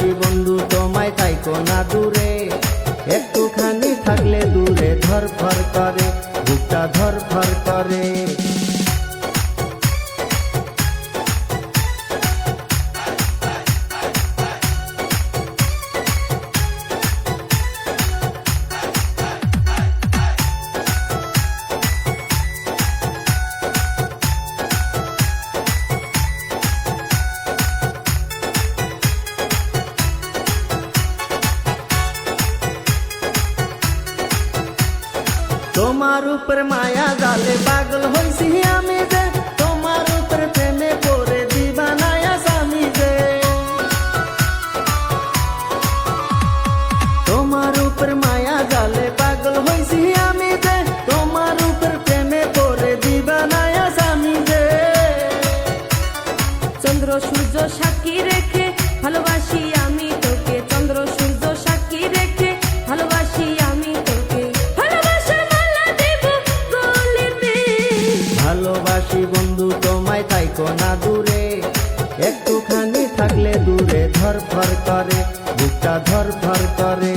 ভালোবাসি বন্ধু, তোমায় থাইকো না দূরে। একটুখানি থাকলে দূরে ধর ফর করে, বুকটা ধর ফর করে। তোমার উপর মায়া জালে পাগল হইছি আমি যে। তোমার উপর প্রেমে পড়ে দিবানায়া স্বামী যে। তোমার উপর মায়া জালে পাগল হইছি আমি যে। তোমার উপর প্রেমে পড়ে দিবানায়া স্বামী যে। চন্দ্র, সূর্য, সাক্ষী রেখে ভালোবাসি আমি থাকলে দূরে ধর ফর করে বুকটা ধর ফর করে।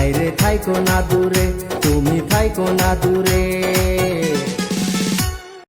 হাইরে থাইকো না দূরে তুমি থাইকো না দূরে।